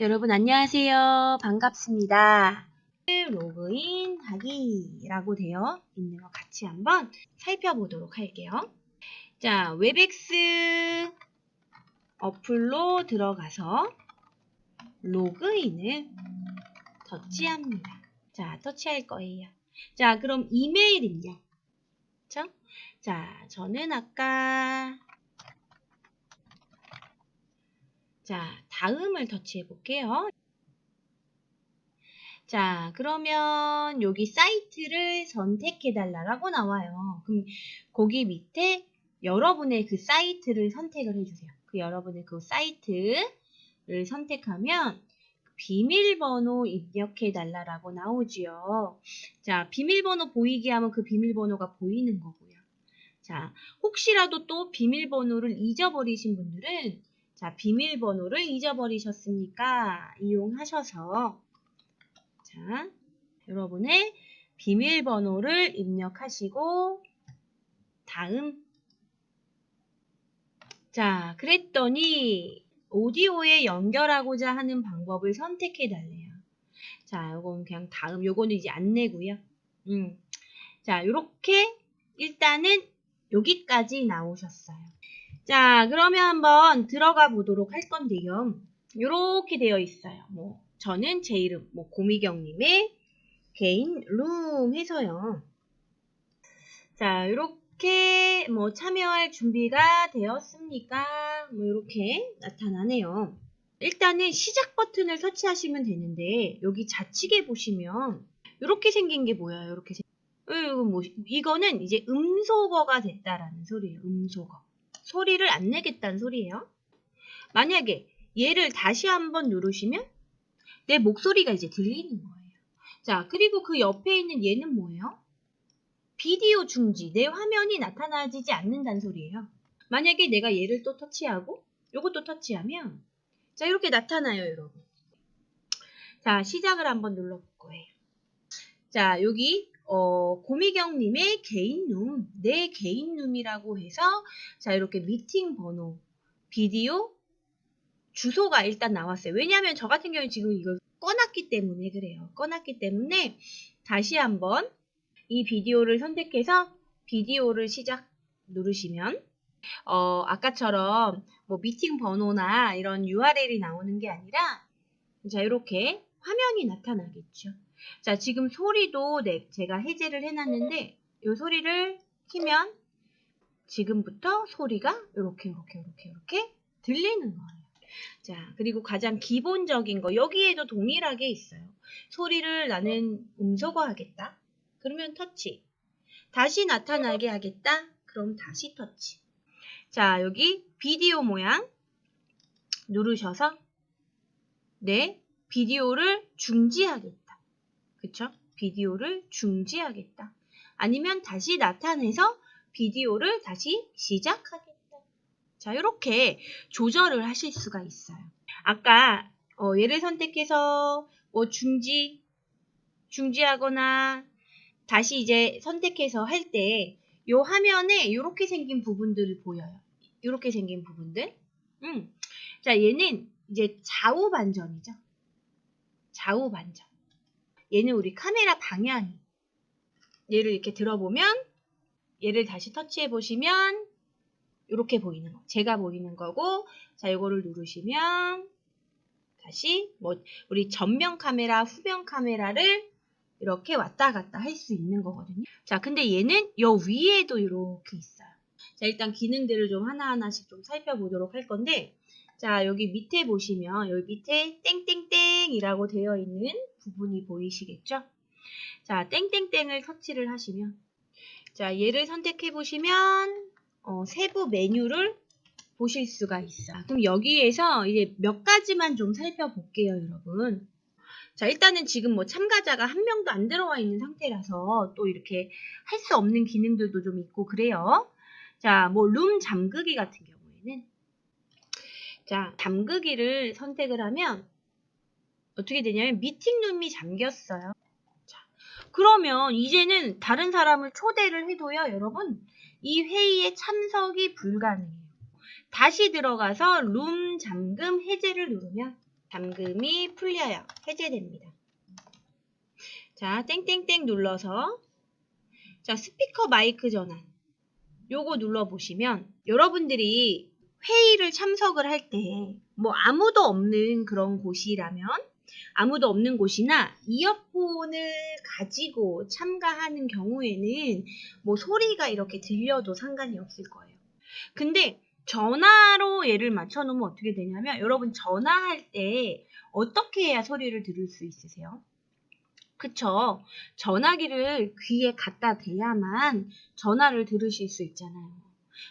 여러분 안녕하세요. 반갑습니다. 로그인 하기라고 되어 있는 거 같이 한번 살펴보도록 할게요. 자, 웹엑스 어플로 들어가서 로그인을 터치합니다. 자, 터치할 거예요. 자, 그럼 이메일은요? 그쵸? 자, 저는 아까 자, 다음을 터치해 볼게요. 자, 그러면 여기 사이트를 선택해 달라고 나와요. 그럼 거기 밑에 여러분의 그 사이트를 선택을 해주세요. 그 여러분의 그 사이트를 선택하면 비밀번호 입력해 달라고 나오지요. 자, 비밀번호 보이게 하면 그 비밀번호가 보이는 거고요. 자, 혹시라도 또 비밀번호를 잊어버리신 분들은 자, 비밀번호를 잊어버리셨습니까? 이용하셔서 자, 여러분의 비밀번호를 입력하시고 다음 자, 그랬더니 오디오에 연결하고자 하는 방법을 선택해 달래요. 자, 요건 그냥 다음 요거는 이제 안내고요. 음. 자, 요렇게 일단은 여기까지 나오셨어요. 자, 그러면 한번 들어가 보도록 할 건데요. 요렇게 되어 있어요. 뭐 저는 제 이름 뭐 고미경님의 개인 룸 해서요. 자, 요렇게 뭐 참여할 준비가 되었습니까? 뭐 이렇게 나타나네요. 일단은 시작 버튼을 터치하시면 되는데 여기 좌측에 보시면 이렇게 생긴 게 보여요. 이렇게 생... 이거 뭐 이거는 이제 음소거가 됐다라는 소리예요. 음소거. 소리를 안 내겠다는 소리예요. 만약에 얘를 다시 한번 누르시면 내 목소리가 이제 들리는 거예요. 자, 그리고 그 옆에 있는 얘는 뭐예요? 비디오 중지, 내 화면이 나타나지지 않는다는 소리예요. 만약에 내가 얘를 또 터치하고 요것도 터치하면 자, 이렇게 나타나요, 여러분. 자, 시작을 한번 눌러볼 거예요. 자, 여기 어, 고미경님의 개인 룸, 내 개인 룸이라고 해서 자 이렇게 미팅 번호, 비디오, 주소가 일단 나왔어요. 왜냐하면 저 같은 경우는 지금 이걸 꺼놨기 때문에 그래요. 꺼놨기 때문에 다시 한번 이 비디오를 선택해서 비디오를 시작 누르시면 어, 아까처럼 뭐 미팅 번호나 이런 URL이 나오는 게 아니라 자 이렇게 화면이 나타나겠죠. 자, 지금 소리도 네, 제가 해제를 해놨는데 이 소리를 키면 지금부터 소리가 이렇게 이렇게 이렇게 이렇게 들리는 거예요. 자, 그리고 가장 기본적인 거 여기에도 동일하게 있어요. 소리를 나는 음소거 하겠다. 그러면 터치. 다시 나타나게 하겠다. 그럼 다시 터치. 자, 여기 비디오 모양 누르셔서 네, 비디오를 중지하겠다. 그쵸? 비디오를 중지하겠다. 아니면 다시 나타내서 비디오를 다시 시작하겠다. 자, 이렇게 조절을 하실 수가 있어요. 아까 어, 얘를 선택해서 뭐 중지, 중지하거나 다시 이제 선택해서 할 때 이 화면에 이렇게 생긴 부분들을 보여요. 이렇게 생긴 부분들. 음. 자, 얘는 이제 좌우 반전이죠. 좌우 반전. 얘는 우리 카메라 방향이. 얘를 이렇게 들어보면 얘를 다시 터치해 보시면 이렇게 보이는 거. 제가 보이는 거고 자, 이거를 누르시면 다시 뭐 우리 전면 카메라, 후면 카메라를 이렇게 왔다 갔다 할 수 있는 거거든요. 자, 근데 얘는 요 위에도 이렇게 있어요. 자, 일단 기능들을 좀 하나하나씩 좀 살펴보도록 할 건데 자, 여기 밑에 보시면 여기 밑에 땡땡땡이라고 되어 있는 부분이 보이시겠죠? 자, 땡땡땡을 터치를 하시면 자, 얘를 선택해 보시면 어, 세부 메뉴를 보실 수가 있어요. 그럼 여기에서 이제 몇 가지만 좀 살펴볼게요, 여러분. 자, 일단은 지금 뭐 참가자가 한 명도 안 들어와 있는 상태라서 또 이렇게 할 수 없는 기능들도 좀 있고 그래요. 자, 뭐 룸 잠그기 같은 경우에는 자, 잠그기를 선택을 하면 어떻게 되냐면 미팅 룸이 잠겼어요. 자, 그러면 이제는 다른 사람을 초대를 해도요, 여러분, 이 회의에 참석이 불가능해요. 다시 들어가서 룸 잠금 해제를 누르면 잠금이 풀려요. 해제됩니다. 자, 땡땡땡 눌러서 자, 스피커 마이크 전환. 요거 눌러보시면 여러분들이 회의를 참석을 할 때 뭐 아무도 없는 그런 곳이라면 아무도 없는 곳이나 이어폰을 가지고 참가하는 경우에는 뭐 소리가 이렇게 들려도 상관이 없을 거예요. 근데 전화로 얘를 맞춰 놓으면 어떻게 되냐면 여러분 전화할 때 어떻게 해야 소리를 들을 수 있으세요? 그쵸? 전화기를 귀에 갖다 대야만 전화를 들으실 수 있잖아요.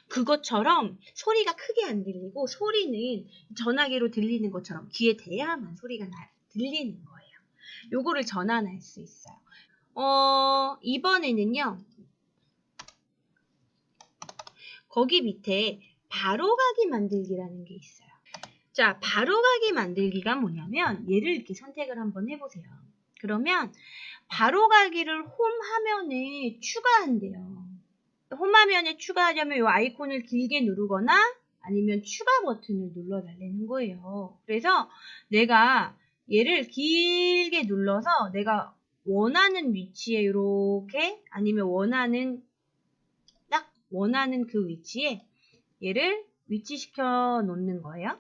그것처럼 소리가 크게 안 들리고 소리는 전화기로 들리는 것처럼 귀에 대야만 소리가 나, 들리는 거예요. 요거를 전환할 수 있어요. 어, 이번에는요. 거기 밑에 바로가기 만들기라는 게 있어요. 자, 바로가기 만들기가 뭐냐면 얘를 이렇게 선택을 한번 해보세요. 그러면 바로가기를 홈 화면에 추가한대요. 홈 화면에 추가하려면 이 아이콘을 길게 누르거나 아니면 추가 버튼을 눌러달라는 거예요. 그래서 내가 얘를 길게 눌러서 내가 원하는 위치에 이렇게 아니면 원하는 딱 원하는 그 위치에 얘를 위치시켜 놓는 거예요.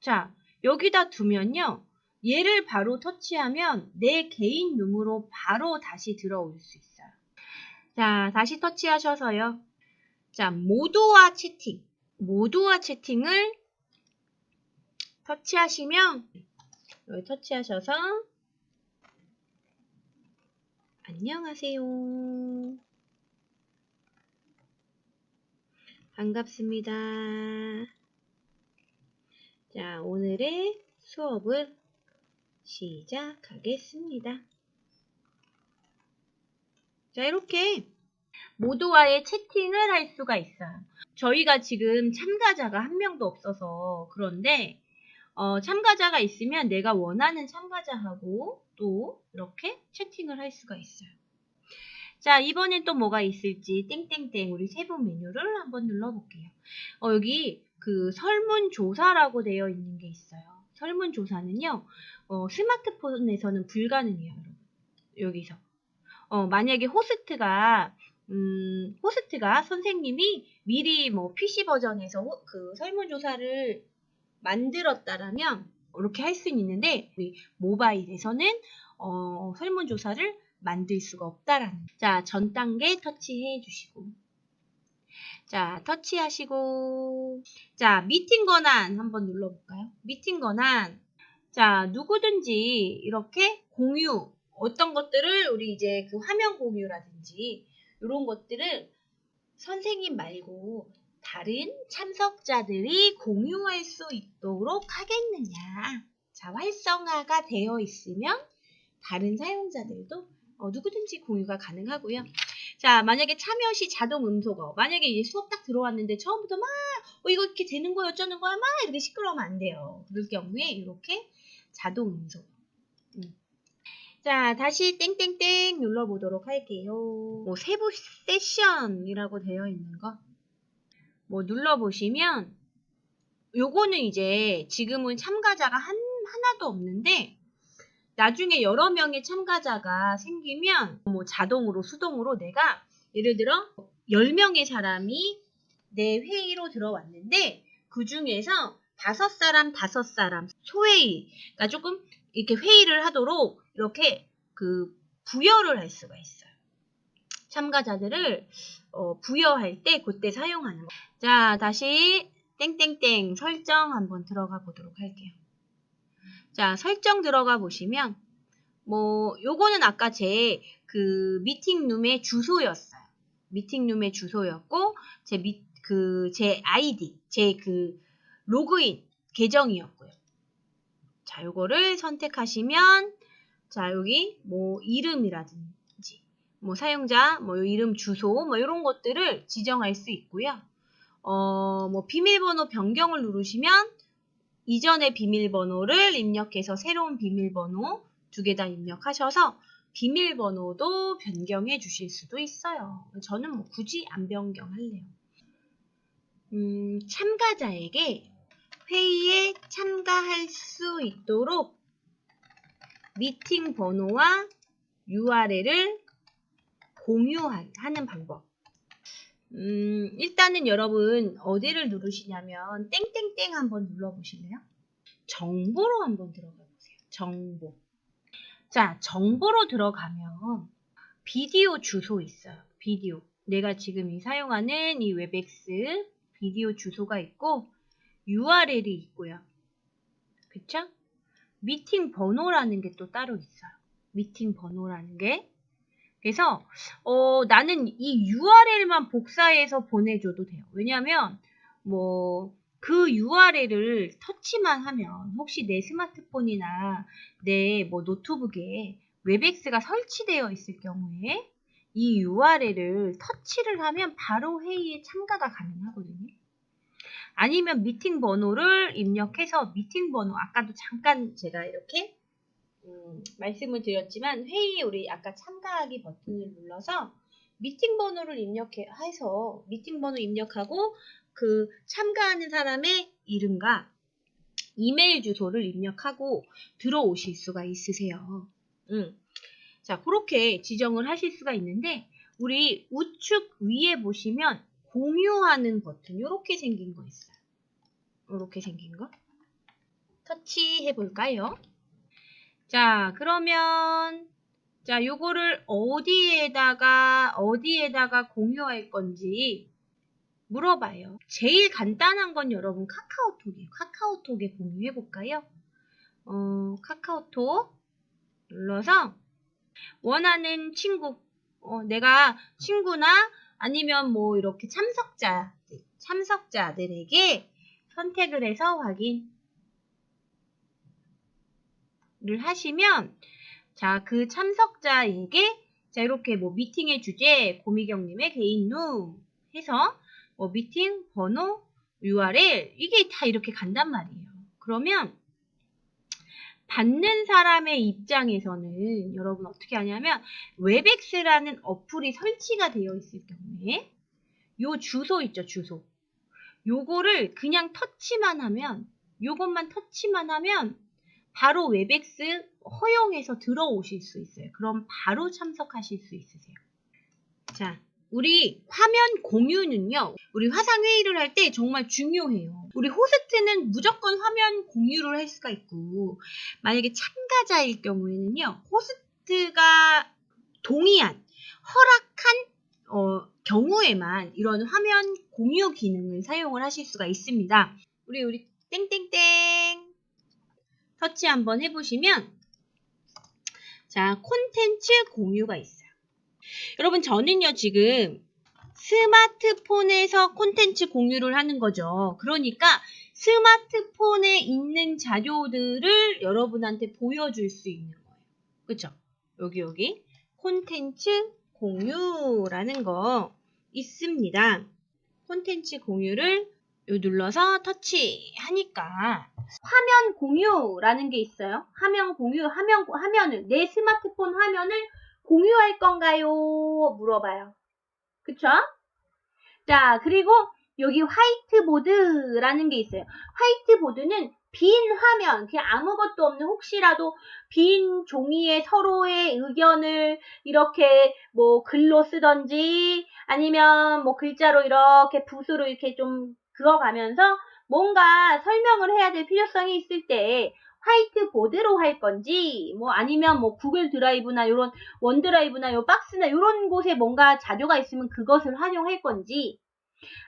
자, 여기다 두면요. 얘를 바로 터치하면 내 개인 룸으로 바로 다시 들어올 수 있어요. 자, 다시 터치하셔서요. 자, 모두와 채팅. 모두와 채팅을 터치하시면 여기 터치하셔서 안녕하세요. 반갑습니다. 자, 오늘의 수업을 시작하겠습니다. 자, 이렇게 모두와의 채팅을 할 수가 있어요. 저희가 지금 참가자가 한 명도 없어서 그런데 어, 참가자가 있으면 내가 원하는 참가자하고 또 이렇게 채팅을 할 수가 있어요. 자, 이번엔 또 뭐가 있을지 땡땡땡 우리 세부 메뉴를 한번 눌러볼게요. 어, 여기 그 설문조사라고 되어 있는 게 있어요. 설문조사는요, 어, 스마트폰에서는 불가능해요. 여기서. 어, 만약에 호스트가, 음, 호스트가 선생님이 미리 뭐 PC 버전에서 호- 그 설문조사를 만들었다라면 이렇게 할 수는 있는데, 우리 모바일에서는 어, 설문조사를 만들 수가 없다라는. 자, 전 단계 터치해 주시고. 자, 터치하시고. 자, 미팅 권한 한번 눌러볼까요? 미팅 권한. 자, 누구든지 이렇게 공유, 어떤 것들을 우리 이제 그 화면 공유라든지 이런 것들을 선생님 말고 다른 참석자들이 공유할 수 있도록 하겠느냐. 자, 활성화가 되어 있으면 다른 사용자들도 어, 누구든지 공유가 가능하고요. 자, 만약에 참여 시 자동 음소거. 만약에 이제 수업 딱 들어왔는데 처음부터 막, 어, 이거 이렇게 되는 거야, 어쩌는 거야, 막 이렇게 시끄러우면 안 돼요. 그럴 경우에 이렇게 자동 음소거. 음. 자, 다시 땡땡땡 눌러보도록 할게요. 뭐, 세부 세션이라고 되어 있는 거. 뭐, 눌러보시면, 요거는 이제 지금은 참가자가 한, 하나도 없는데, 나중에 여러 명의 참가자가 생기면 뭐 자동으로 수동으로 내가 예를 들어 10명의 사람이 내 회의로 들어왔는데 그 중에서 다섯 사람 다섯 사람 소회의 그러니까 조금 이렇게 회의를 하도록 이렇게 그 부여를 할 수가 있어요. 참가자들을 어, 부여할 때 그때 사용하는 거. 자 다시 땡땡땡 설정 한번 들어가 보도록 할게요. 자, 설정 들어가 보시면, 뭐, 요거는 아까 제 그 미팅룸의 주소였어요. 미팅룸의 주소였고, 제 미, 그, 제 아이디, 제 그 로그인 계정이었고요. 자, 요거를 선택하시면, 자, 여기 뭐 이름이라든지, 뭐 사용자, 뭐 이름 주소, 뭐 이런 것들을 지정할 수 있고요. 어, 뭐 비밀번호 변경을 누르시면, 이전의 비밀번호를 입력해서 새로운 비밀번호 두 개 다 입력하셔서 비밀번호도 변경해 주실 수도 있어요. 저는 뭐 굳이 안 변경할래요. 음, 참가자에게 회의에 참가할 수 있도록 미팅 번호와 URL을 공유하는 방법. 음, 일단은 여러분 어디를 누르시냐면 땡땡땡 한번 눌러보실래요? 정보로 한번 들어가 보세요. 정보. 자, 정보로 들어가면 비디오 주소 있어요. 비디오. 내가 지금 이 사용하는 이 웹엑스 비디오 주소가 있고 URL이 있고요. 그쵸? 미팅 번호라는 게 또 따로 있어요. 미팅 번호라는 게. 그래서 어, 나는 이 URL만 복사해서 보내줘도 돼요. 왜냐하면 뭐 그 URL을 터치만 하면 혹시 내 스마트폰이나 내 뭐 노트북에 웹엑스가 설치되어 있을 경우에 이 URL을 터치를 하면 바로 회의에 참가가 가능하거든요. 아니면 미팅 번호를 입력해서 미팅 번호 아까도 잠깐 제가 이렇게 음, 말씀을 드렸지만 회의에 우리 아까 참가하기 버튼을 눌러서 미팅 번호를 입력해서 미팅 번호 입력하고 그 참가하는 사람의 이름과 이메일 주소를 입력하고 들어오실 수가 있으세요. 음. 자, 그렇게 지정을 하실 수가 있는데 우리 우측 위에 보시면 공유하는 버튼 이렇게 생긴 거 있어요. 이렇게 생긴 거. 터치해 볼까요? 자, 그러면 자, 요거를 어디에다가 어디에다가 공유할 건지 물어봐요. 제일 간단한 건 여러분 카카오톡이에요. 카카오톡에 공유해 볼까요? 어, 카카오톡 눌러서 원하는 친구, 어, 내가 친구나 아니면 뭐 이렇게 참석자, 참석자들에게 선택을 해서 확인을 하시면 자, 그 참석자에게 자, 이렇게 뭐 미팅의 주제, 고미경님의 개인 룸 해서 뭐 미팅 번호, URL 이게 다 이렇게 간단 말이에요. 그러면 받는 사람의 입장에서는 여러분 어떻게 하냐면 웹엑스라는 어플이 설치가 되어 있을 경우에 요 주소 있죠 주소 요거를 그냥 터치만 하면 요것만 터치만 하면 바로 웹엑스 허용해서 들어오실 수 있어요. 그럼 바로 참석하실 수 있으세요. 자, 우리 화면 공유는요, 우리 화상회의를 할 때 정말 중요해요. 우리 호스트는 무조건 화면 공유를 할 수가 있고, 만약에 참가자일 경우에는요, 호스트가 동의한, 허락한, 어, 경우에만 이런 화면 공유 기능을 사용을 하실 수가 있습니다. 우리, 우리, 땡땡땡. 터치 한번 해보시면, 자, 콘텐츠 공유가 있어요. 여러분, 저는요, 지금 스마트폰에서 콘텐츠 공유를 하는 거죠. 그러니까 스마트폰에 있는 자료들을 여러분한테 보여줄 수 있는 거예요. 그쵸? 여기, 여기. 콘텐츠 공유라는 거 있습니다. 콘텐츠 공유를 요 눌러서 터치하니까 화면 공유라는 게 있어요. 화면 공유, 화면, 화면을, 내 스마트폰 화면을 공유할 건가요? 물어봐요. 그쵸? 자, 그리고 여기 화이트보드라는 게 있어요. 화이트보드는 빈 화면, 그냥 아무것도 없는 혹시라도 빈 종이에 서로의 의견을 이렇게 뭐 글로 쓰던지 아니면 뭐 글자로 이렇게 붓으로 이렇게 좀 그어가면서 뭔가 설명을 해야 될 필요성이 있을 때 화이트보드로 할 건지 뭐 아니면 뭐 구글 드라이브나 이런 원드라이브나 요 박스나 이런 곳에 뭔가 자료가 있으면 그것을 활용할 건지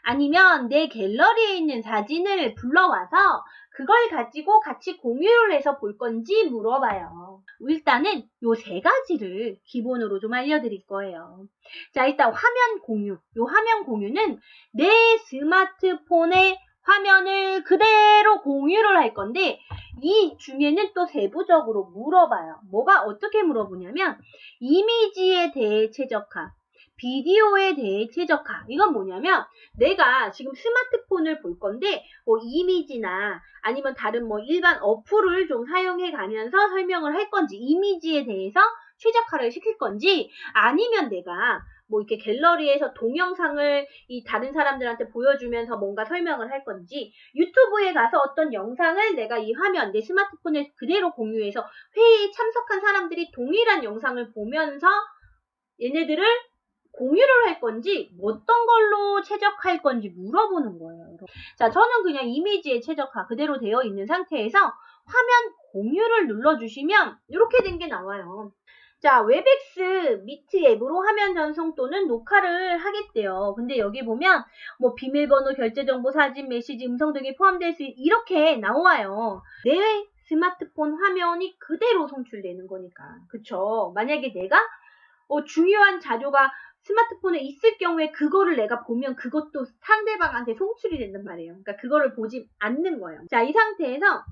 아니면 내 갤러리에 있는 사진을 불러와서 그걸 가지고 같이 공유를 해서 볼 건지 물어봐요. 일단은 요 세 가지를 기본으로 좀 알려드릴 거예요. 자, 일단 화면 공유. 요 화면 공유는 내 스마트폰에 화면을 그대로 공유를 할 건데 이 중에는 또 세부적으로 물어봐요. 뭐가 어떻게 물어보냐면 이미지에 대해 최적화, 비디오에 대해 최적화. 이건 뭐냐면 내가 지금 스마트폰을 볼 건데 뭐 이미지나 아니면 다른 뭐 일반 어플을 좀 사용해 가면서 설명을 할 건지 이미지에 대해서 최적화를 시킬 건지 아니면 내가 뭐 이렇게 갤러리에서 동영상을 이 다른 사람들한테 보여주면서 뭔가 설명을 할 건지 유튜브에 가서 어떤 영상을 내가 이 화면 내 스마트폰에 그대로 공유해서 회의에 참석한 사람들이 동일한 영상을 보면서 얘네들을 공유를 할 건지 어떤 걸로 최적화할 건지 물어보는 거예요. 자, 저는 그냥 이미지에 최적화 그대로 되어 있는 상태에서 화면 공유를 눌러주시면 이렇게 된 게 나와요. 자, 웹엑스 미트 앱으로 화면 전송 또는 녹화를 하겠대요. 근데 여기 보면 뭐 비밀번호, 결제 정보, 사진, 메시지, 음성 등이 포함될 수 있- 이렇게 나와요. 내 스마트폰 화면이 그대로 송출되는 거니까. 그쵸? 만약에 내가 어, 중요한 자료가 스마트폰에 있을 경우에 그거를 내가 보면 그것도 상대방한테 송출이 된단 말이에요. 그러니까 그거를 보지 않는 거예요. 자, 이 상태에서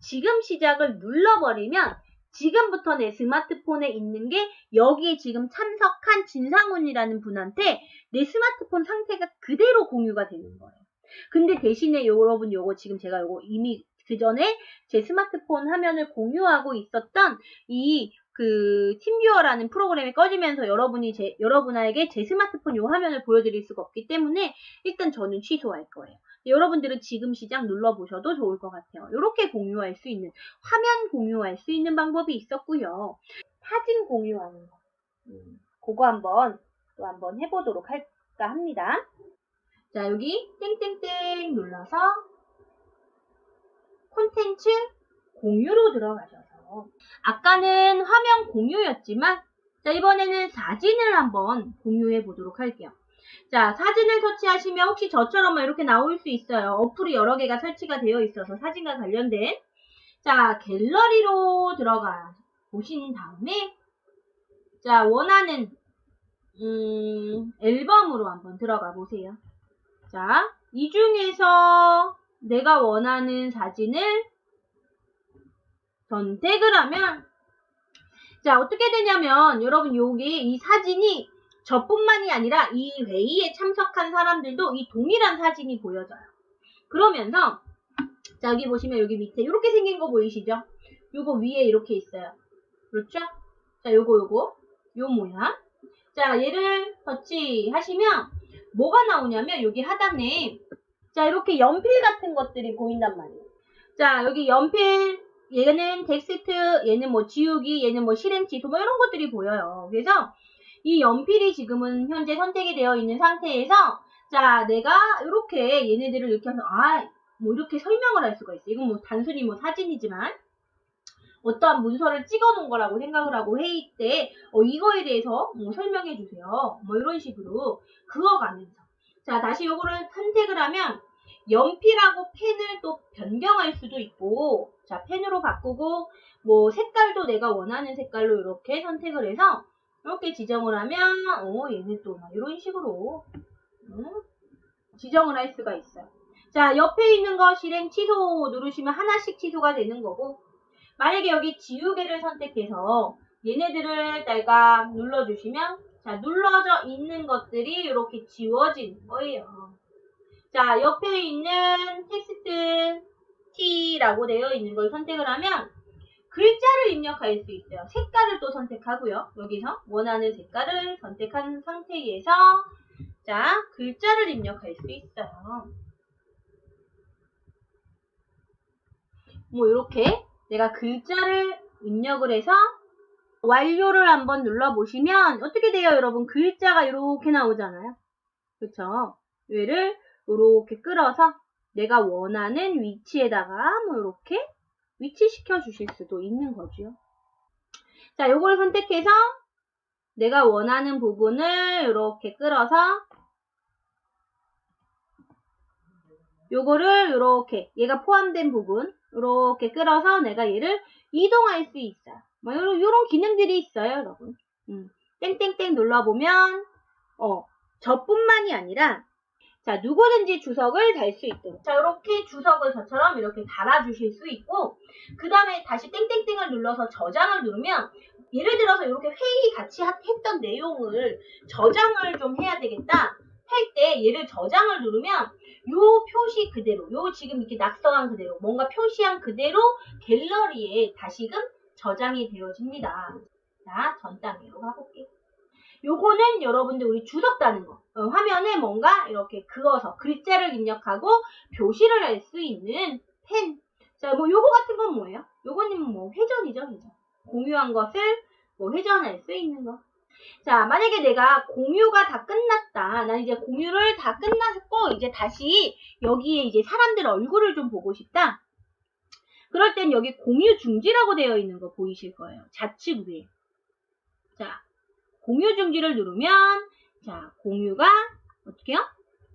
지금 시작을 눌러버리면 지금부터 내 스마트폰에 있는 게 여기에 지금 참석한 진상훈이라는 분한테 내 스마트폰 상태가 그대로 공유가 되는 거예요. 근데 대신에 여러분 요거 지금 제가 요거 이미 그 전에 제 스마트폰 화면을 공유하고 있었던 이 그 팀뷰어라는 프로그램이 꺼지면서 여러분이 제 여러분에게 제 스마트폰 요 화면을 보여드릴 수가 없기 때문에 일단 저는 취소할 거예요. 여러분들은 지금 시작 눌러보셔도 좋을 것 같아요. 이렇게 공유할 수 있는 화면 공유할 수 있는 방법이 있었고요. 사진 공유하는 거. 음, 그거 한번 또 한번 해보도록 할까 합니다. 자 여기 땡땡땡 눌러서 콘텐츠 공유로 들어가셔서 아까는 화면 공유였지만 자 이번에는 사진을 한번 공유해 보도록 할게요. 자, 사진을 설치하시면 혹시 저처럼 이렇게 나올 수 있어요. 어플이 여러 개가 설치가 되어 있어서 사진과 관련된. 자, 갤러리로 들어가 보신 다음에, 자, 원하는, 음, 앨범으로 한번 들어가 보세요. 자, 이 중에서 내가 원하는 사진을 선택을 하면, 자, 어떻게 되냐면, 여러분, 요게, 이 사진이 저뿐만이 아니라 이 회의에 참석한 사람들도 이 동일한 사진이 보여져요. 그러면서 자 여기 보시면 여기 밑에 이렇게 생긴 거 보이시죠? 요거 위에 이렇게 있어요. 그렇죠? 자 요거 요거 요 모양. 자 얘를 터치하시면 뭐가 나오냐면 여기 하단에 자 이렇게 연필 같은 것들이 보인단 말이에요. 자 여기 연필 얘는 텍스트 얘는 뭐 지우기 얘는 뭐 실행 취소 뭐 이런 것들이 보여요. 그래서 이 연필이 지금은 현재 선택이 되어 있는 상태에서 자 내가 이렇게 얘네들을 이렇게 해서 아 뭐 이렇게 설명을 할 수가 있어. 이건 뭐 단순히 뭐 사진이지만 어떠한 문서를 찍어 놓은 거라고 생각을 하고 회의 때 어, 이거에 대해서 뭐 설명해 주세요. 뭐 이런 식으로 그어가면서 자 다시 요거를 선택을 하면 연필하고 펜을 또 변경할 수도 있고 자 펜으로 바꾸고 뭐 색깔도 내가 원하는 색깔로 이렇게 선택을 해서 이렇게 지정을 하면 어 얘는 또막 이런 식으로 음, 지정을 할 수가 있어요. 자 옆에 있는 거 실행 취소 누르시면 하나씩 취소가 되는 거고 만약에 여기 지우개를 선택해서 얘네들을 내가 눌러주시면 자 눌러져 있는 것들이 이렇게 지워진 거예요. 자 옆에 있는 텍스트 T라고 되어 있는 걸 선택을 하면 글자를 입력할 수 있어요. 색깔을 또 선택하고요. 여기서 원하는 색깔을 선택한 상태에서 자 글자를 입력할 수 있어요. 뭐 이렇게 내가 글자를 입력을 해서 완료를 한번 눌러보시면 어떻게 돼요 여러분 글자가 이렇게 나오잖아요 그쵸 얘를 이렇게 끌어서 내가 원하는 위치에다가 뭐 이렇게 위치시켜 주실 수도 있는 거죠 자 요걸 선택해서 내가 원하는 부분을 이렇게 끌어서 요거를 이렇게 얘가 포함된 부분 이렇게 끌어서 내가 얘를 이동할 수 있어요. 뭐 요런, 요런 기능들이 있어요, 여러분. 음, 땡땡땡 눌러보면 어 저뿐만이 아니라 자 누구든지 주석을 달 수 있도록 자 이렇게 주석을 저처럼 이렇게 달아주실 수 있고 그 다음에 다시 땡땡땡을 눌러서 저장을 누르면 예를 들어서 이렇게 회의 같이 하- 했던 내용을 저장을 좀 해야 되겠다 할 때 얘를 저장을 누르면 요 표시 그대로, 요 지금 이렇게 낙서한 그대로, 뭔가 표시한 그대로 갤러리에 다시금 저장이 되어집니다. 자, 전 단계로 가볼게요. 요거는 여러분들 우리 주석 따는 거. 어, 화면에 뭔가 이렇게 그어서 글자를 입력하고 표시를 할 수 있는 펜. 자, 뭐 요거 같은 건 뭐예요? 요거는 뭐 회전이죠, 회전. 공유한 것을 뭐 회전할 수 있는 거. 자, 만약에 내가 공유가 다 끝났다. 난 이제 공유를 다 끝났고, 이제 다시 여기에 이제 사람들 얼굴을 좀 보고 싶다. 그럴 땐 여기 공유 중지라고 되어 있는 거 보이실 거예요. 좌측 위에. 자, 공유 중지를 누르면, 자, 공유가 어떻게요?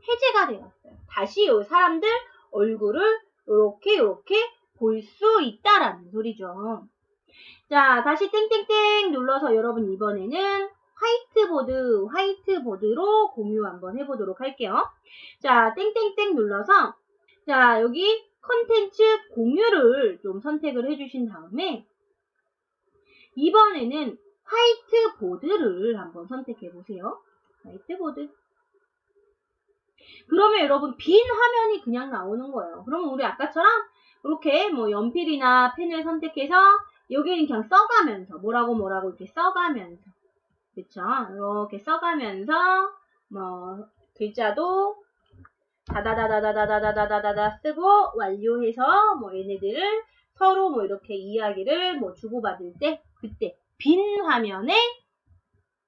해제가 되었어요. 다시 이 사람들 얼굴을 이렇게 이렇게 볼 수 있다라는 소리죠. 자, 다시 땡땡땡 눌러서 여러분 이번에는 화이트보드, 화이트보드로 공유 한번 해보도록 할게요. 자, 땡땡땡 눌러서 자, 여기 컨텐츠 공유를 좀 선택을 해주신 다음에 이번에는 화이트보드를 한번 선택해 보세요. 화이트보드. 그러면 여러분 빈 화면이 그냥 나오는 거예요. 그러면 우리 아까처럼 이렇게 뭐 연필이나 펜을 선택해서 여기는 그냥 써가면서 뭐라고 뭐라고 이렇게 써가면서 그쵸? 이렇게 써가면서 뭐 글자도 다다다다다다다다다다다 쓰고 완료해서 뭐 얘네들을 서로 뭐 이렇게 이야기를 뭐 주고받을 때 그때 빈 화면에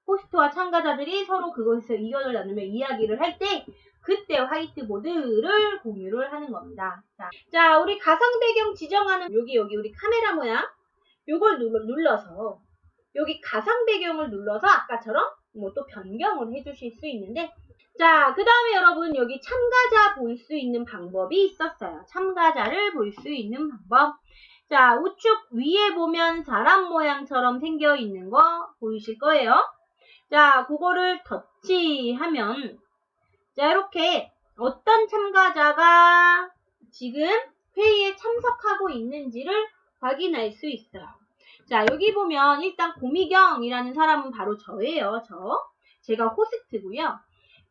호스트와 참가자들이 서로 그것에서 의견을 나누며 이야기를 할 때 그때 화이트보드를 공유를 하는 겁니다. 자, 자, 우리 가상 배경 지정하는 여기 여기 우리 카메라 모양 요걸 눌러, 눌러서 여기 가상 배경을 눌러서 아까처럼 뭐 또 변경을 해주실 수 있는데 자, 그 다음에 여러분 여기 참가자 볼 수 있는 방법이 있었어요. 참가자를 볼 수 있는 방법. 자, 우측 위에 보면 사람 모양처럼 생겨 있는 거 보이실 거예요. 자, 그거를 터치하면 자, 이렇게 어떤 참가자가 지금 회의에 참석하고 있는지를 확인할 수 있어요. 자, 여기 보면 일단 고미경이라는 사람은 바로 저예요. 저. 제가 호스트고요.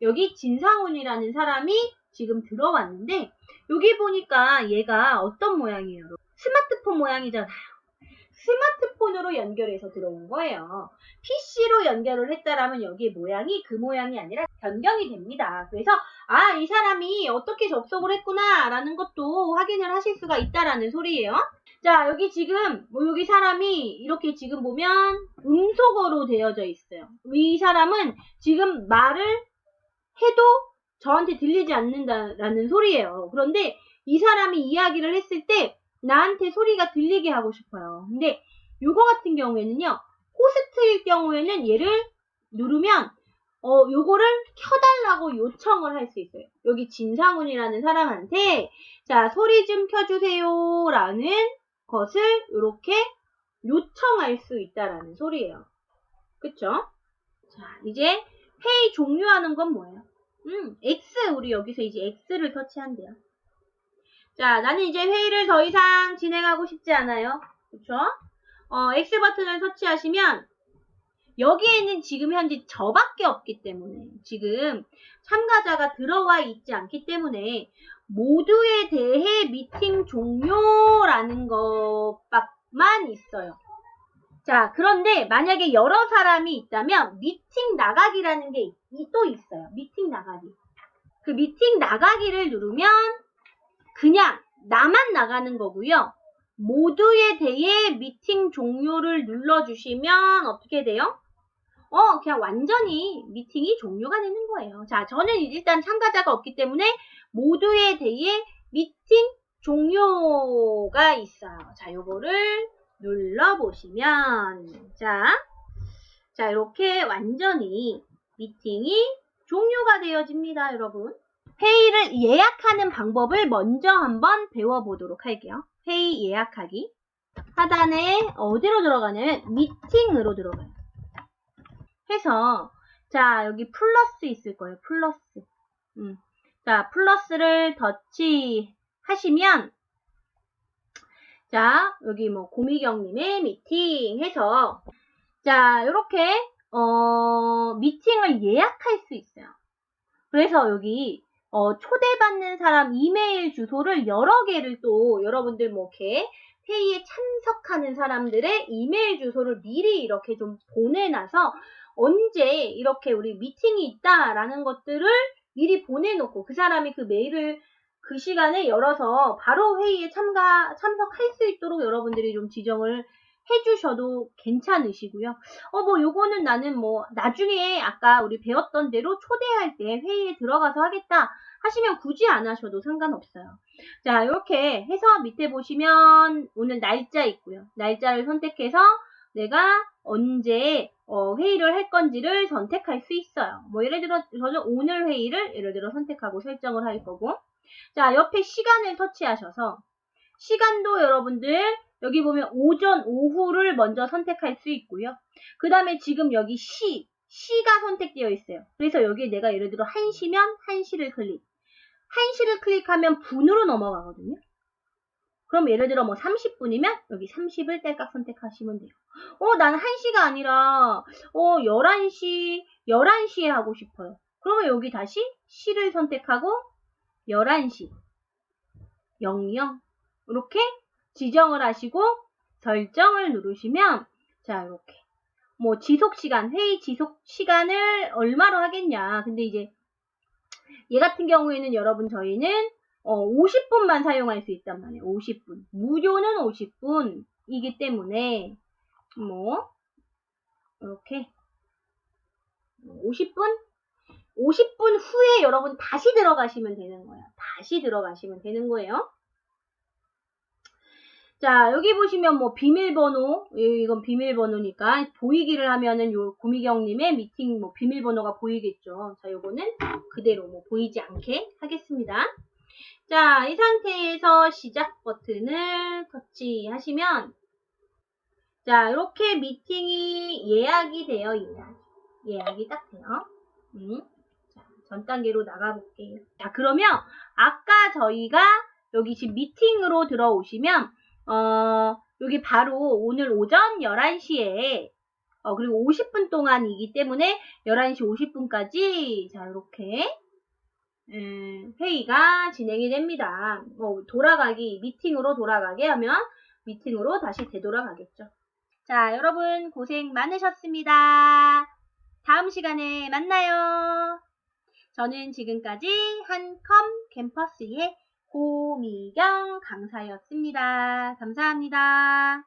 여기 진상훈이라는 사람이 지금 들어왔는데 여기 보니까 얘가 어떤 모양이에요? 스마트폰 모양이잖아요. 스마트폰으로 연결해서 들어온 거예요. PC로 연결을 했다라면 여기 모양이 그 모양이 아니라 변경이 됩니다. 그래서 아, 이 사람이 어떻게 접속을 했구나라는 것도 확인을 하실 수가 있다라는 소리예요. 자, 여기 지금 뭐 여기 사람이 이렇게 지금 보면 음소거로 되어져 있어요. 이 사람은 지금 말을 해도 저한테 들리지 않는다라는 소리예요. 그런데 이 사람이 이야기를 했을 때 나한테 소리가 들리게 하고 싶어요. 근데 요거 같은 경우에는요. 호스트일 경우에는 얘를 누르면 어 요거를 켜달라고 요청을 할 수 있어요. 여기 진상훈이라는 사람한테 자 소리 좀 켜주세요 라는 것을 이렇게 요청할 수 있다라는 소리예요. 그쵸? 자 이제 회의 종료하는 건 뭐예요? 음, X 우리 여기서 이제 X를 터치한대요. 자, 나는 이제 회의를 더 이상 진행하고 싶지 않아요. 그쵸? 어, X 버튼을 터치하시면 여기에는 지금 현재 저밖에 없기 때문에 지금 참가자가 들어와 있지 않기 때문에 모두에 대해 미팅 종료라는 것만 있어요. 자, 그런데 만약에 여러 사람이 있다면 미팅 나가기라는 게 또 있어요. 미팅 나가기. 그 미팅 나가기를 누르면 그냥 나만 나가는 거고요. 모두에 대해 미팅 종료를 눌러주시면 어떻게 돼요? 어, 그냥 완전히 미팅이 종료가 되는 거예요. 자, 저는 일단 참가자가 없기 때문에 모두에 대해 미팅 종료가 있어요. 자, 요거를 눌러보시면, 자, 자, 이렇게 완전히 미팅이 종료가 되어집니다, 여러분. 회의를 예약하는 방법을 먼저 한번 배워보도록 할게요. 회의 예약하기. 하단에 어디로 들어가냐면 미팅으로 들어가요. 해서 자 여기 플러스 있을 거예요. 플러스. 음. 자 플러스를 터치 하시면 자 여기 뭐 고미경님의 미팅 해서 자 이렇게 어 미팅을 예약할 수 있어요. 그래서 여기 어, 초대받는 사람 이메일 주소를 여러 개를 또 여러분들 뭐 이렇게 회의에 참석하는 사람들의 이메일 주소를 미리 이렇게 좀 보내놔서 언제 이렇게 우리 미팅이 있다라는 것들을 미리 보내놓고 그 사람이 그 메일을 그 시간에 열어서 바로 회의에 참가, 참석할 수 있도록 여러분들이 좀 지정을 해주셔도 괜찮으시고요. 어, 뭐, 요거는 나는 뭐, 나중에 아까 우리 배웠던 대로 초대할 때 회의에 들어가서 하겠다 하시면 굳이 안 하셔도 상관없어요. 자, 이렇게 해서 밑에 보시면 오늘 날짜 있고요. 날짜를 선택해서 내가 언제 어, 회의를 할 건지를 선택할 수 있어요. 뭐 예를 들어 저는 오늘 회의를 예를 들어 선택하고 설정을 할 거고 자 옆에 시간을 터치하셔서 시간도 여러분들 여기 보면 오전 오후를 먼저 선택할 수 있고요. 그 다음에 지금 여기 시 시가 선택되어 있어요. 그래서 여기 내가 예를 들어 1시면 1시를 클릭 1시를 클릭하면 분으로 넘어가거든요. 그럼 예를 들어 뭐 30분이면 여기 30을 딸깍 선택하시면 돼요. 어, 나는 1시가 아니라 어, 11시, 11시에 하고 싶어요. 그러면 여기 다시 시를 선택하고 11시, 00 이렇게 지정을 하시고 설정을 누르시면 자, 이렇게 뭐 지속 시간, 회의 지속 시간을 얼마로 하겠냐. 근데 이제 얘 같은 경우에는 여러분 저희는 어, 50분만 사용할 수 있단 말이에요. 50분. 무료는 50분이기 때문에 뭐 이렇게 50분 50분 후에 여러분 다시 들어가시면 되는 거예요. 다시 들어가시면 되는 거예요. 자, 여기 보시면 뭐 비밀번호, 이건 비밀번호니까 보이기를 하면은 요 고미경님의 미팅 뭐 비밀번호가 보이겠죠. 자, 요거는 그대로 뭐 보이지 않게 하겠습니다. 자, 이 상태에서 시작 버튼을 터치하시면 자, 이렇게 미팅이 예약이 되어 있다. 예약이 딱 돼요. 음. 자, 전 단계로 나가볼게요. 자, 그러면 아까 저희가 여기 지금 미팅으로 들어오시면 어, 여기 바로 오늘 오전 11시에 어, 그리고 50분 동안이기 때문에 11시 50분까지 자, 이렇게 음, 회의가 진행이 됩니다. 뭐 돌아가기, 미팅으로 돌아가게 하면 미팅으로 다시 되돌아가겠죠. 자, 여러분 고생 많으셨습니다. 다음 시간에 만나요. 저는 지금까지 한컴 캠퍼스의 고미경 강사였습니다. 감사합니다.